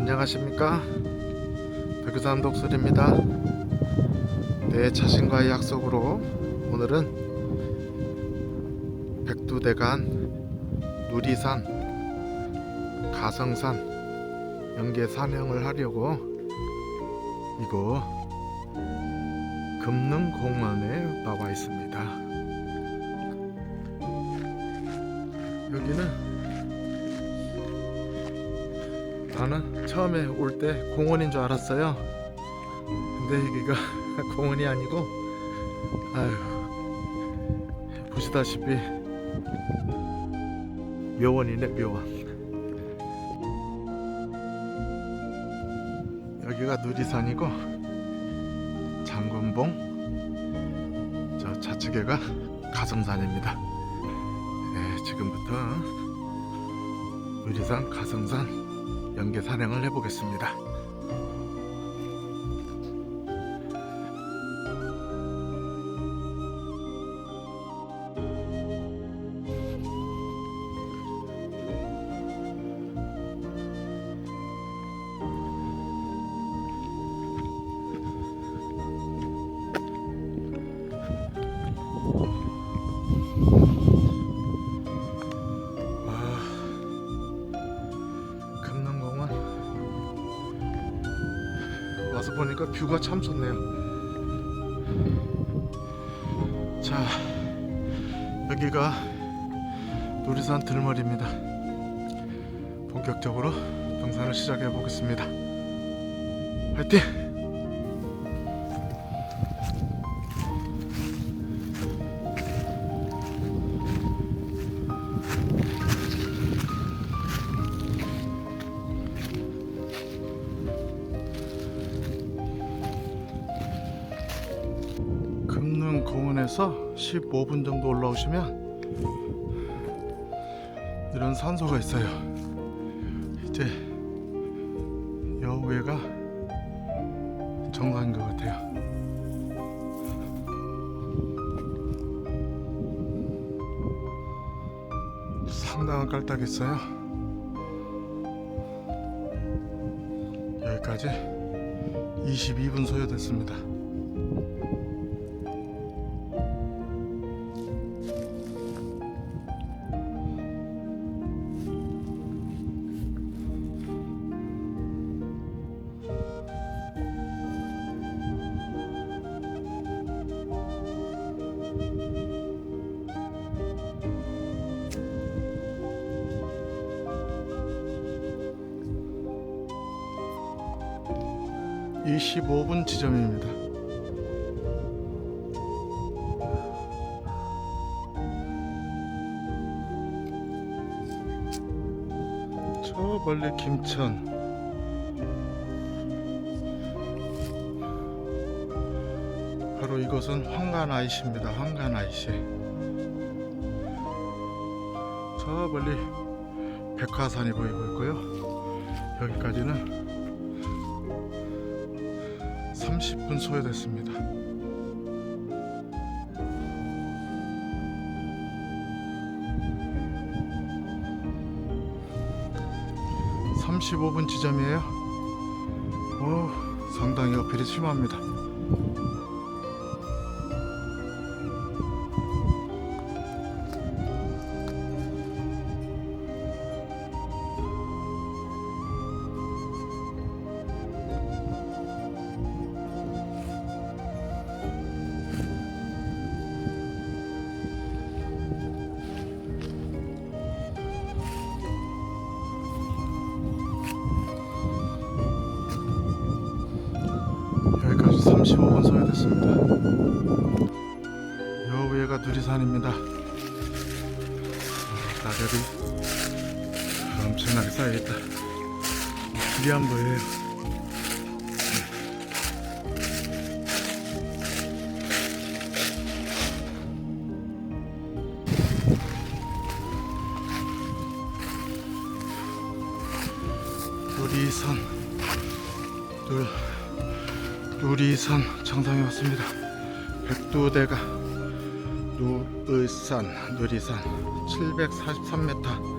안녕하십니까? 백두산 독설입니다. 내 자신과의 약속으로 오늘은 백두대간 누리산 가성산 연계 산행을 하려고 이곳 금능공원에 나와 있습니다. 여기는 나는 처음에 올 때 공원인 줄 알았어요. 근데 여기가 공원이 아니고, 아유, 보시다시피 묘원이네 묘원. 여기가 누리산이고 장군봉 저 좌측에가 가성산입니다. 네, 지금부터 누리산 가성산 연계 산행을 해보겠습니다. 뷰가 참 좋네요. 자, 여기가 누리산 들머리입니다. 본격적으로 등산을 시작해 보겠습니다. 화이팅! 15분 정도 올라오시면 이런 산소가 있어요. 이제 여우회가 정상인 것 같아요. 상당한 깔딱했어요. 여기까지 22분 소요됐습니다. 이 15분 지점입니다. 저 멀리 김천 바로 이곳은 황간아이시입니다. 황간아이시 저 멀리 백화산이 보이고 있고요. 여기까지는 30분 소요됐습니다. (35분) 지점이에요 오 상당히 어필이 심합니다 35분 소요됐습니다. 여기가 누리산입니다. 나들이 엄청나게 쌓여있다. 길이 안 보여요. 누리산 정상에 왔습니다. 백두대가 누의산 누리산 743m.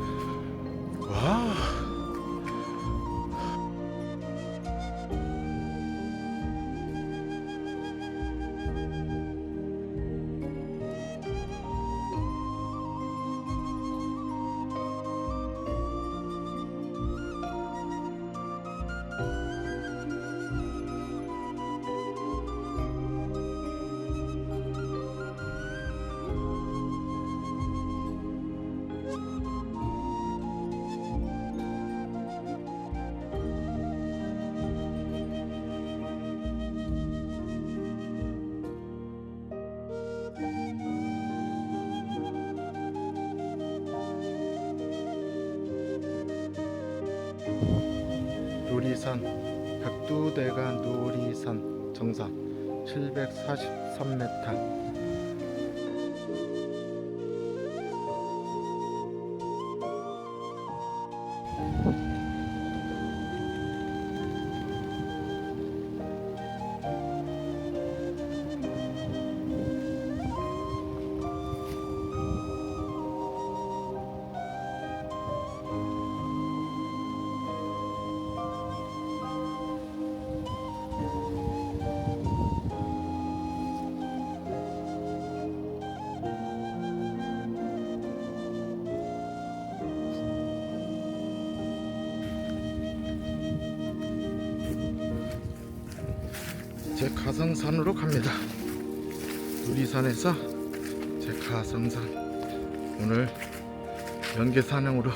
누리산 백두대간 누리산 정상 743m 제 가성산으로 갑니다. 누리산에서 제 가성산 오늘 연계 산행으로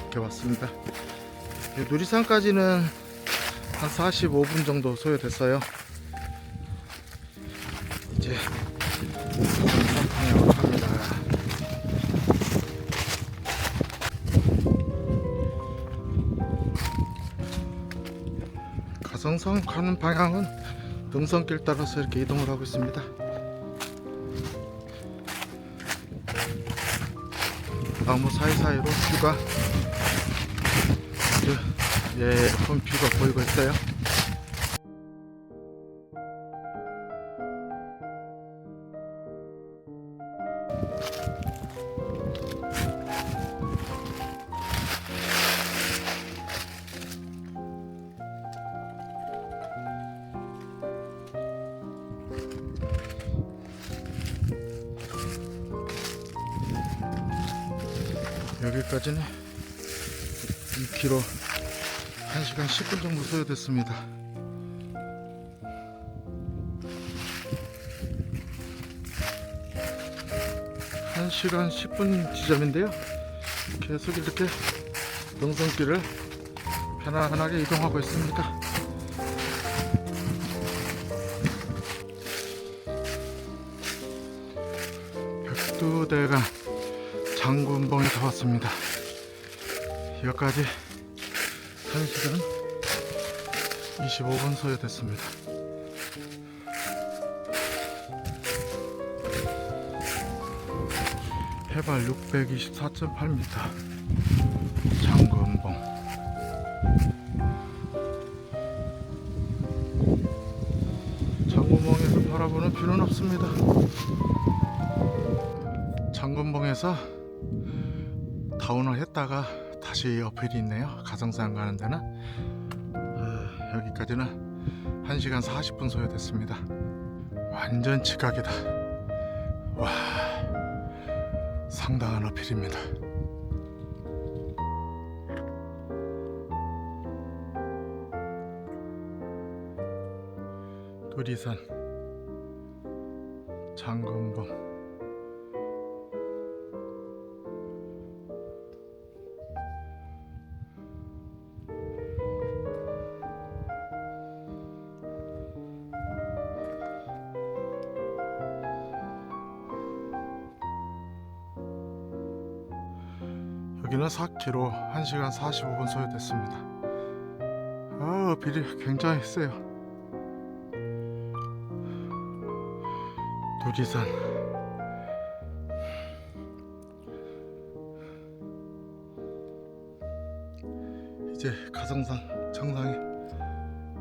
이렇게 왔습니다. 이 누리산까지는 한 45분 정도 소요됐어요. 이제 가성산 방향으로 갑니다. 가성산 가는 방향은 등산길 따라서 이렇게 이동을 하고 있습니다. 나무 사이사이로 뷰가 아주 예쁜 뷰가 보이고 있어요. 여기까지는 2km 1시간 10분 정도 소요됐습니다. 한시간 10분 지점인데요. 계속 이렇게 능선길을 편안하게 이동하고 있습니다. 백두대간 장군봉에 다 왔습니다. 여기까지 1시간 25분 소요됐습니다. 해발 624.8m 장군봉 장군봉에서 바라보는 뷰는 없습니다. 장군봉에서 다운을 했다가 다시 어필이 있네요. 가성산 가는 데는 어, 여기까지는 1시간 40분 소요됐습니다. 완전 지각이다. 와 상당한 어필입니다. 도리산 장군봉 여기는 4km 1시간 45분 소요됐습니다. 아, 비리 굉장히 세요. 도리산 이제 가성산 정상에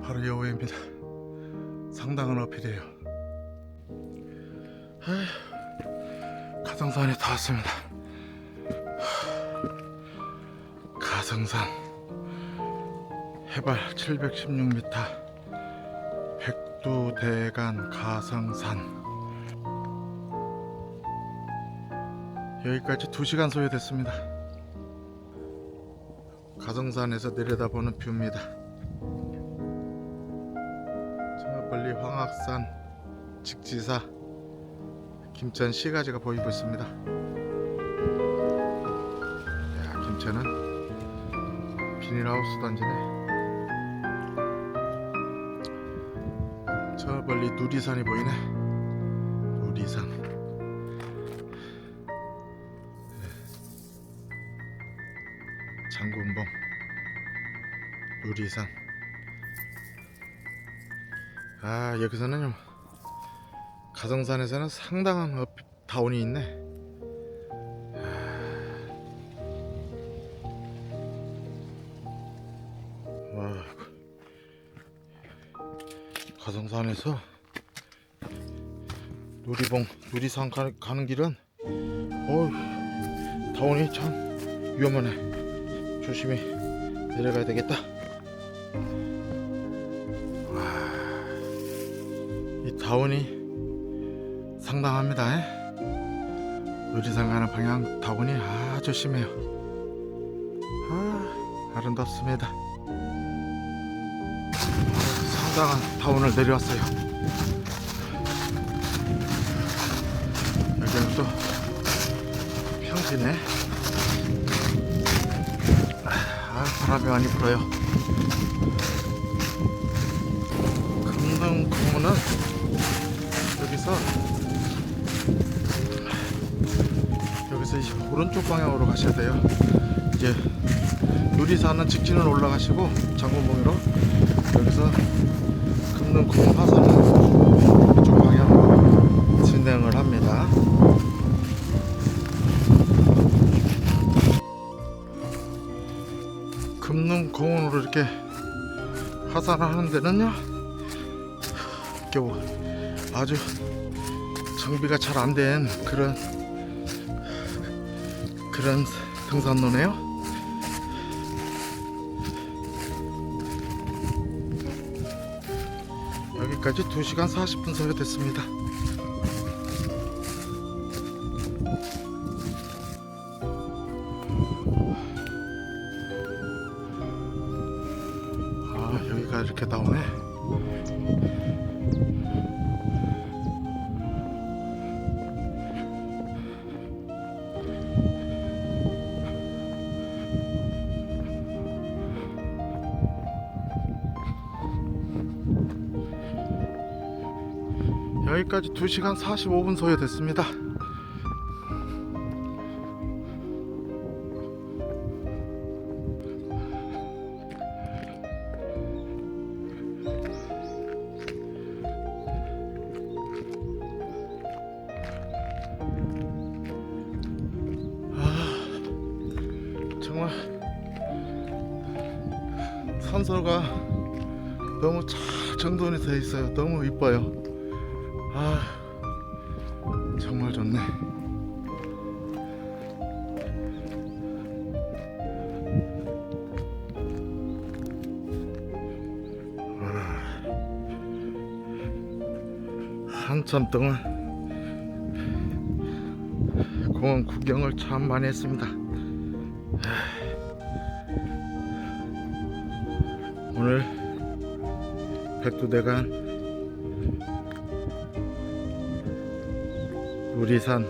바로 여우입니다. 상당한 어필이에요. 가성산에 다 왔습니다. 가성산. 해발 716m 백두대간 가성산. 여기까지 2시간 소요됐습니다. 가성산에서 내려다보는 뷰입니다. 저 멀리 황악산 직지사 김천 시가지가 보이고 있습니다. 야, 김천은 비닐하우스 단지네. 저 멀리 누리산이 보이네. 누리산. 네. 장군봉. 누리산. 아 여기서는요 가성산에서는 상당한 업 다운이 있네. 가성산에서 누리봉 누리산 가, 가는 길은 어 다운이 참 위험하네. 조심히 내려가야 되겠다. 이 다운이 상당합니다. 에? 요리상 가는 방향 다운이 아주 심해요. 아, 아름답습니다. 상당한 다운을 내려왔어요. 여기는 또 평지네. 아, 바람이 많이 불어요. 금능공원은 여기서 여기서 이제 오른쪽 방향으로 가셔야 돼요. 이제 누리산은 직진을 올라가시고 장군봉으로 여기서 금능공원 화산은 이쪽 방향으로 진행을 합니다. 금능공원으로 이렇게 하산을 하는 데는요 겨우 아주 정비가 잘 안 된 그런 그런 등산로네요. 여기까지 2시간 40분 소요됐습니다. 여기까지 2시간 45분 소요됐습니다. 아, 정말 산소가 너무 잘 정돈이 되어 있어요. 너무 이뻐요. 아 정말 좋네. 아, 한참 동안 공원 구경을 참 많이 했습니다. 아, 오늘 백두대간 우리산,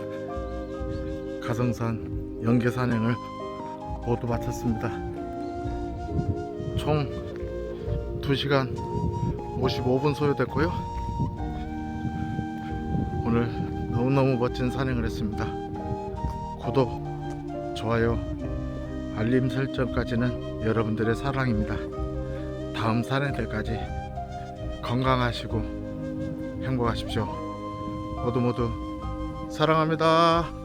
가성산, 연계산행을 모두 마쳤습니다. 총 2시간 55분 소요됐고요. 오늘 너무너무 멋진 산행을 했습니다. 구독, 좋아요, 알림 설정까지는 여러분들의 사랑입니다. 다음 산행 때까지 건강하시고 행복하십시오. 모두 모두 사랑합니다.